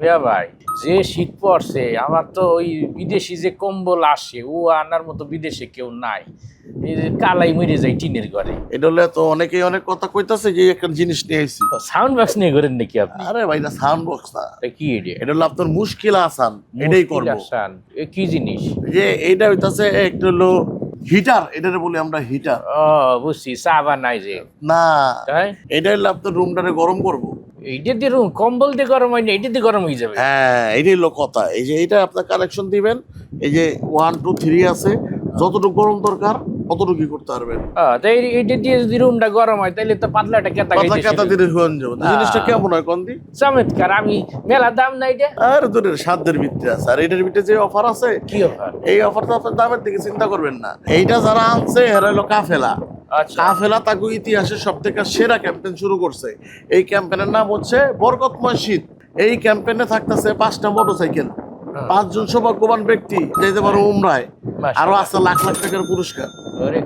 মিয়া ভাই যে শীত পড়ছে আমার তো ওই বিদেশি যে কম্বল আসে ও আনার মতো বিদেশে কেউ নাই। কালাই মরে যায় টিনের ঘরে। এটা হলে তো অনেকেই অনেক কথা কইতাছে যে একটা জিনিস নিয়ে আইছি। সাউন্ড বক্স নিয়ে করেন নাকি আপনি? আরে ভাই না সাউন্ড বক্স না। কি এটা? এটা হলো আপনার মুশকিল আসান এটাই করব। আসান। এ কি জিনিস? যে এটা হইতাছে একটা হলো হিটার এটারে বলি আমরা হিটার। ও বুঝছি চা বানাই যে। না তাই? এটা হলো আপনার রুমটারে গরম করব। এইটা দিয়ে কম্বল দিয়ে গরম হয় না এইটা দিয়ে গরম হয়ে যাবে। হ্যাঁ এটাই হলো কথা। এই যে এটা আপনার কানেকশন দিবেন এই যে ওয়ান টু থ্রি আছে যতটুকু গরম দরকার অতটুকু করতে পারবেন। আহ, তো এই- এইটা দিয়ে যদি রুমটা গরম হয় তাহলে তো পাতলাটা কেতা পাতলা খাইতে কাতা শুরু। দিলে হয়ে যাবে। জিনিসটা কেমন হয় কোন দিন চমৎকার আমি মেলা দাম নাই এটা আর দূরের সাধ্যের ভিতরে আছে। আর এটার ভিতরে যে অফার আছে কি অফার এই অফারটা আপনার দামের দিকে চিন্তা করবেন না। এইটা যারা আনছে এরা হলো কাফেলা। কাফেলা তাকে ইতিহাসের সব থেকে সেরা ক্যাম্পেন শুরু করছে। এই ক্যাম্পেইনের নাম হচ্ছে বরকতময় শীত এই ক্যাম্পেইনে থাকতেছে পাঁচটা মোটরসাইকেল পাঁচজন সৌভাগ্যবান ব্যক্তি যেতে পারো উমরায় আরও আছে লাখ লাখ টাকার পুরস্কার।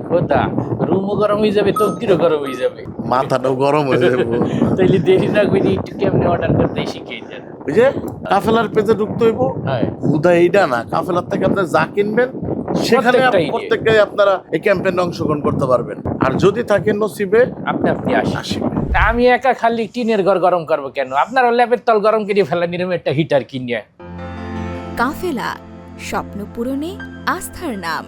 খোদা রুমও গরম হয়ে যাবে তকদিরও গরম হয়ে যাবে? মাথাটাও গরম হয়ে যাবে। তাইলে দেরি না করে একটু কেমনে অর্ডার করতে শিখিয়ে দেন। ওই কাফেলার পেজে ঢুকতে হইব। হ্যাঁ। হুদা এইটা না কাফেলার থেকে আপনি যা কিনবেন সেখানে প্রত্যেকটাই আপনারা এই ক্যাম্পেইনে অংশগ্রহণ করতে পারবেন। আর যদি থাকেন নসিবে আপনি আপনি আসেন? আমি একা খালি টিনের ঘর গরম করব কেন? আপনার ল্যাবের তল গরম করে ফেলা নিরম একটা হিটার কিনিয়ে কাফেলা স্বপ্ন পূরণে আস্থার নাম।